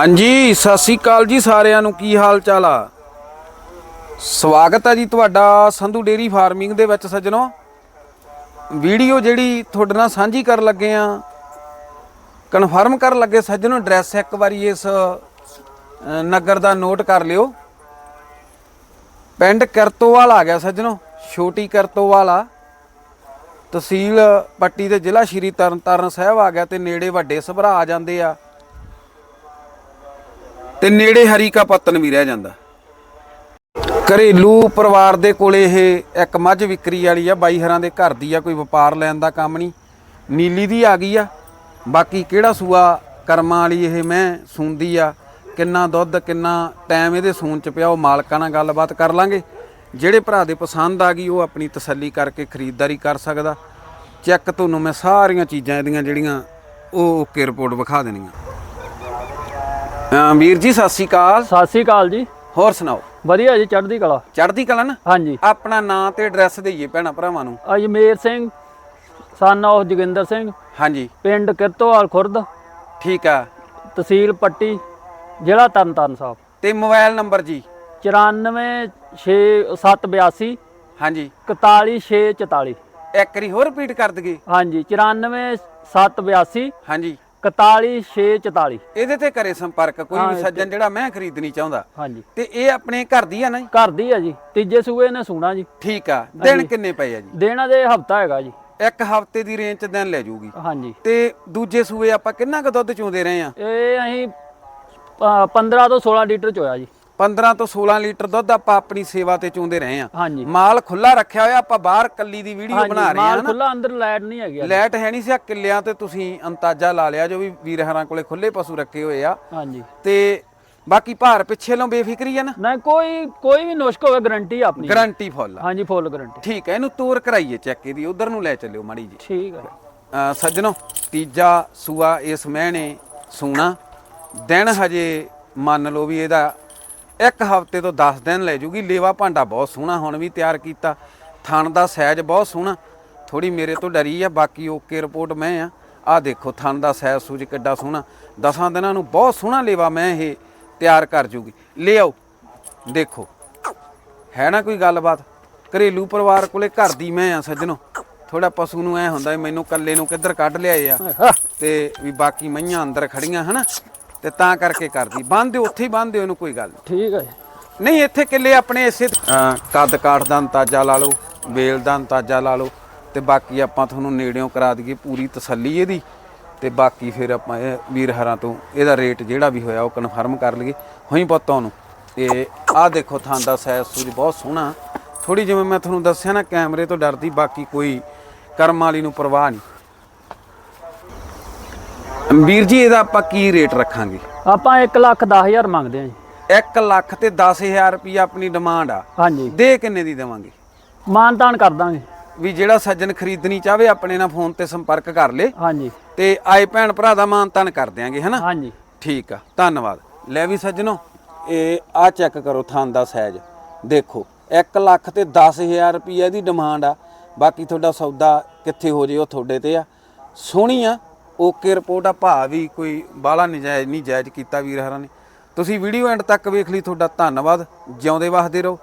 ਹਾਂਜੀ, ਸਤਿ ਸ੍ਰੀ ਅਕਾਲ ਜੀ ਸਾਰਿਆਂ ਨੂੰ। ਕੀ ਹਾਲ ਚਾਲ ਆ? ਸਵਾਗਤ ਹੈ ਜੀ ਤੁਹਾਡਾ ਸੰਧੂ ਡੇਰੀ ਫਾਰਮਿੰਗ ਦੇ ਵਿੱਚ ਸੱਜਣੋ। ਵੀਡੀਓ ਜਿਹੜੀ ਤੁਹਾਡੇ ਨਾਲ ਸਾਂਝੀ ਕਰਨ ਲੱਗੇ ਆ, ਕਨਫਰਮ ਕਰਨ ਲੱਗੇ ਸੱਜਣੋ, ਐਡਰੈਸ ਇੱਕ ਵਾਰੀ ਇਸ ਨਗਰ ਦਾ ਨੋਟ ਕਰ ਲਿਓ। ਪਿੰਡ ਕਰਤੋਵਾਲ ਆ ਗਿਆ ਸੱਜਣੋ, ਛੋਟੀ ਕਰਤੋਵਾਲ ਆ। ਤਹਿਸੀਲ ਪੱਟੀ ਦੇ ਜ਼ਿਲ੍ਹਾ ਸ਼੍ਰੀ ਤਰਨਤਾਰਨ ਸਾਹਿਬ ਆ ਗਿਆ ਤੇ ਨੇੜੇ ਵੱਡੇ ਸਭਰਾ ਆ ਜਾਂਦੇ ਆ। ਤੇ ਨੇੜੇ ਹਰੀ ਕਾ ਪੱਤਨ ਵੀ ਰਹਿ ਜਾਂਦਾ। ਘਰੇਲੂ ਪਰਿਵਾਰ ਦੇ ਕੋਲੇ ਇਹ ਇੱਕ ਮੱਝ ਵਿਕਰੀ ਵਾਲੀ ਆ, ਬਾਈ ਹਰਾਂ ਦੇ ਘਰ ਦੀ ਆ, ਕੋਈ ਵਪਾਰ ਲੈਣ ਦਾ ਕੰਮ ਨਹੀਂ। ਨੀਲੀ ਦੀ ਆ ਗਈ ਆ, ਬਾਕੀ ਕਿਹੜਾ ਸੂਆ ਕਰਮਾਂ ਵਾਲੀ ਇਹ ਮੈਂ ਸੂੰਦੀ ਆ, ਕਿੰਨਾ ਦੁੱਧ, ਕਿੰਨਾ ਟਾਈਮ ਇਹਦੇ ਸੂਣ ਚ ਪਿਆ, ਉਹ ਮਾਲਕਾਂ ਨਾਲ ਗੱਲਬਾਤ ਕਰ ਲਾਂਗੇ। ਜਿਹੜੇ ਭਰਾ ਦੇ ਪਸੰਦ ਆ ਗਈ, ਉਹ ਆਪਣੀ ਤਸੱਲੀ ਕਰਕੇ ਖਰੀਦਦਾਰੀ ਕਰ ਸਕਦਾ। ਚੈੱਕ ਤੁਹਾਨੂੰ ਮੈਂ ਸਾਰੀਆਂ ਚੀਜ਼ਾਂ ਇਹਦੀਆਂ ਜਿਹੜੀਆਂ, ਉਹ ਓਕੇ ਰਿਪੋਰਟ ਵਿਖਾ ਦੇਣੀਆਂ। ਵੀਰ ਜੀ ਸਤਿ ਸ੍ਰੀ ਅਕਾਲ। ਸਤਿ ਸ੍ਰੀ ਅਕਾਲ ਜੀ। ਹੋਰ ਸੁਣਾਓ? ਵਧੀਆ ਜੀ ਚੜ੍ਹਦੀ ਕਲਾ। ਚੜ੍ਹਦੀ ਕਲਾ ਨਾ? ਹਾਂਜੀ। ਆਪਣਾ ਨਾਂ ਤੇ ਐਡਰੈਸ ਦੇਈਏ ਭੈਣਾ ਭਰਾਵਾਂ ਨੂੰ। ਅਜਮੇਰ ਸਿੰਘ ਸਨ of ਜੋਗਿੰਦਰ ਸਿੰਘ। ਹਾਂਜੀ। ਪਿੰਡ ਕਿਰਤੋਵਾਲ ਖੁਰਦ। ਠੀਕ ਆ। ਤਹਿਸੀਲ ਪੱਟੀ ਜ਼ਿਲ੍ਹਾ ਤਰਨਤਾਰਨ ਸਾਹਿਬ। ਤੇ ਮੋਬਾਈਲ ਨੰਬਰ ਜੀ? 94682 ਹਾਂਜੀ। 41644 ਇੱਕ ਵਾਰੀ ਹੋਰ ਰਿਪੀਟ ਕਰ ਦਈਏ। ਹਾਂਜੀ 94782 ਹਾਂਜੀ। 41644 ਇਹਦੇ ਤੇ ਕਰੇ ਸੰਪਰਕ ਕੋਈ ਵੀ ਸੱਜਣ ਜਿਹੜਾ ਮੈਂ ਖਰੀਦਣੀ ਚਾਹੁੰਦਾ। ਹਾਂਜੀ। ਤੇ ਇਹ ਆਪਣੇ ਘਰ ਦੀ ਆ ਨਾ ਜੀ? ਘਰ ਦੀ ਆ ਜੀ। ਤੀਜੇ ਸੂਏ ਨੇ ਸੁਣਾ ਜੀ। ਠੀਕ ਆ। ਦਿਨ ਕਿੰਨੇ ਪਏ ਆ ਜੀ? ਦੇਣਾ ਦੇ ਹਫਤਾ ਹੈਗਾ ਜੀ। ਇੱਕ ਹਫ਼ਤੇ ਦੀ ਰੇਂਜ ਚ ਦਿਨ ਲੈ ਜਾਊਗੀ ਹਾਂਜੀ। ਤੇ ਦੂਜੇ ਸੂਏ ਆਪਾਂ ਕਿੰਨਾ ਕੁ ਦੁੱਧ ਚੋਂਦੇ ਰਹੇ ਆ? ਇਹ ਅਸੀਂ ਅ, 15 ਤੋਂ 16 ਲੀਟਰ ਚ ਹੋਇਆ ਜੀ। 15 ਤੋਂ 16 ਲੀਟਰ ਦੁੱਧ ਆਪਾਂ ਆਪਣੀ ਸੇਵਾ ਤੇ ਚੋਂਦੇ ਰਹੇ ਆ ਹਾਂਜੀ। ਮਾਲ ਖੁੱਲਾ ਰੱਖਿਆ ਹੋਇਆ ਆਪਾਂ ਬਾਹਰ ਕੱਲੀ ਦੀ ਵੀਡੀਓ ਬਣਾ ਰਹੇ ਆ ਮਾਲ ਨਾ। ਖੁੱਲਾ ਅੰਦਰ ਲਾਈਟ ਨਹੀਂ ਹੈਗੀ ਲੈਟ ਹੈ ਨਹੀਂ ਸੀ ਆ ਕਿੱਲਿਆਂ ਤੇ ਤੁਸੀਂ ਅੰਤਾਜ਼ਾ ਲਾ ਲਿਆ ਜੋ ਵੀ ਵੀਰ ਹਰਾਂ ਕੋਲੇ ਖੁੱਲੇ ਪਸ਼ੂ ਰੱਖੇ ਹੋਏ ਆ। ਹਾਂਜੀ। ਤੇ ਬਾਕੀ ਭਾਰ ਪਿੱਛੇ ਲੋਂ ਬੇਫਿਕਰੀ ਆ ਨਾ। ਨਹੀਂ ਕੋਈ ਕੋਈ ਵੀ ਨੁਸਖ ਹੋਵੇ ਗਾਰੰਟੀ ਆਪਣੀ। ਗਰੰਟੀ ਫੁੱਲ ਹਾਂਜੀ ਫੁੱਲ ਗਾਰੰਟੀ ਠੀਕ ਹੈ ਇਹਨੂੰ ਤੋਰ ਕਰਾਈਏ ਚੈੱਕ ਇਹਦੀ ਉਧਰ ਨੂੰ ਲੈ ਚੱਲਿਓ ਮਾੜੀ ਜੀ ਠੀਕ ਹੈ ਸੱਜਣੋ ਤੀਜਾ ਸੂਆ ਇਸ ਮਹੀਨੇ ਸੂਣਾ। ਦਿਨ ਹਜੇ ਮੰਨ ਲਓ ਵੀ ਇਹਦਾ ਇੱਕ ਹਫ਼ਤੇ ਤੋਂ 10 ਦਿਨ ਲੈ ਜੂਗੀ। ਲੇਵਾ ਭਾਂਡਾ ਬਹੁਤ ਸੋਹਣਾ ਹੁਣ ਵੀ ਤਿਆਰ ਕੀਤਾ। ਥਣ ਦਾ ਸਾਈਜ਼ ਬਹੁਤ ਸੋਹਣਾ। ਥੋੜੀ ਮੇਰੇ ਤੋਂ ਡਰੀ ਆ ਬਾਕੀ ਓਕੇ ਰਿਪੋਰਟ ਮੈਂ ਆ। ਆ ਦੇਖੋ ਥਣ ਦਾ ਸਾਈਜ਼ ਸੂਜ ਕਿੱਡਾ ਸੋਹਣਾ। ਦਸਾਂ ਦਿਨਾਂ ਨੂੰ ਬਹੁਤ ਸੋਹਣਾ ਲੇਵਾ ਮੈਂ ਇਹ ਤਿਆਰ ਕਰ ਜੂਗੀ। ਲੈ ਆਓ ਦੇਖੋ। ਹੈ ਨਾ ਕੋਈ ਗੱਲਬਾਤ? ਘਰੇਲੂ ਪਰਿਵਾਰ ਕੋਲੇ ਘਰ ਦੀ ਮੈਂ ਆ ਸੱਜਣੋ। ਥੋੜਾ ਪਸ਼ੂ ਨੂੰ ਐ ਹੁੰਦਾ ਮੈਨੂੰ ਕੱਲੇ ਨੂੰ ਕਿੱਧਰ ਕੱਢ ਲਿਆਏ ਆ। ਤੇ ਵੀ ਬਾਕੀ ਮਈਆਂ ਅੰਦਰ ਖੜੀਆਂ ਹਨਾ ਤੇ ਤਾਂ ਕਰਕੇ ਕਰਦੀ। ਬੰਨਦੇ ਉੱਥੇ ਹੀ ਬੰਨਦੇ ਉਹਨੂੰ ਕੋਈ ਗੱਲ। ਠੀਕ ਹੈ ਨਹੀਂ ਇੱਥੇ ਕਿੱਲੇ ਆਪਣੇ ਇਸੇ ਕੱਦ ਕਾਠ ਦਾ ਅੰਦਾਜ਼ਾ ਲਾ ਲਓ ਵੇਲ ਦਾ ਅੰਦਾਜ਼ਾ ਲਾ ਲਓ ਤੇ ਬਾਕੀ ਆਪਾਂ ਤੁਹਾਨੂੰ ਨੇੜਿਓਂ ਕਰਾ ਦਈਏ ਪੂਰੀ ਤਸੱਲੀ ਇਹਦੀ। ਤੇ ਬਾਕੀ ਫਿਰ ਆਪਾਂ ਇਹ ਵੀਰ ਹਰਾਂ ਤੋਂ ਇਹਦਾ ਰੇਟ ਜਿਹੜਾ ਵੀ ਹੋਇਆ ਉਹ ਕਨਫਰਮ ਕਰ ਲਈਏ। ਹੋਈ ਪਤਾ ਉਹਨੂੰ। ਤੇ ਆਹ ਦੇਖੋ ਥਾਂ ਦਾ ਸਾਈਜ਼ ਸੂਜ ਬਹੁਤ ਸੋਹਣਾ। ਥੋੜੀ ਜਿਵੇਂ ਮੈਂ ਤੁਹਾਨੂੰ ਦੱਸਿਆ ਨਾ ਕੈਮਰੇ ਤੋਂ ਡਰਦੀ ਬਾਕੀ ਕੋਈ ਕਰਮ ਵਾਲੀ ਨੂੰ ਪਰਵਾਹ ਨਹੀਂ। ਵੀਰ ਜੀ ਇਹਦਾ ਆਪਾਂ ਕੀ ਰੇਟ ਰੱਖਾਂਗੇ? ਆਪਾਂ 1 ਲੱਖ 10000 ਮੰਗਦੇ ਹਾਂ ਜੀ। 1 ਲੱਖ ਤੇ 10000 ਰੁਪਈਆ ਆਪਣੀ ਡਿਮਾਂਡ ਆ। ਹਾਂਜੀ। ਦੇ ਕਿੰਨੇ ਦੀ ਦੇਵਾਂਗੇ? ਮਾਨਤਾਨ ਕਰ ਦਾਂਗੇ। ਵੀ ਜਿਹੜਾ ਸੱਜਣ ਖਰੀਦਣੀ ਚਾਹਵੇ ਆਪਣੇ ਨਾਲ ਫੋਨ ਤੇ ਸੰਪਰਕ ਕਰ ਲੇ। ਹਾਂਜੀ। ਤੇ ਆਏ ਭੈਣ ਭਰਾ ਦਾ ਮਾਨ ਤਾਨ ਕਰ ਦਿਆਂਗੇ ਹਨਾ? ਹਾਂਜੀ। ਠੀਕ ਆ ਧੰਨਵਾਦ। ਲੈ ਵੀ ਸੱਜਣੋ ਇਹ ਆ ਚੈੱਕ ਕਰੋ ਥਾਂ ਦਾ ਸਾਈਜ਼ ਦੇਖੋ 1 ਲੱਖ ਤੇ 10000 ਰੁਪਈਆ ਦੀ ਡਿਮਾਂਡ ਆ। ਬਾਕੀ ਤੁਹਾਡਾ ਸੌਦਾ ਕਿੱਥੇ ਹੋ ਜੇ ਉਹ ਤੁਹਾਡੇ ਤੇ ਆ। ਸੋਹਣੀ ਆ ਓਕੇ ਰਿਪੋਰਟ ਆ, ਭਾ ਵੀ ਕੋਈ ਬਾਲਾ ਨਜਾਇਜ਼ ਨਹੀਂ ਜਾਇਜ਼ ਕੀਤਾ ਵੀਰ ਹਰਾਂ ਨੇ। ਤੁਸੀਂ ਵੀਡੀਓ ਐਂਡ ਤੱਕ ਵੇਖ ਲਈ, ਤੁਹਾਡਾ ਧੰਨਵਾਦ। ਜਿਉਂਦੇ ਵਸਦੇ ਰਹੋ।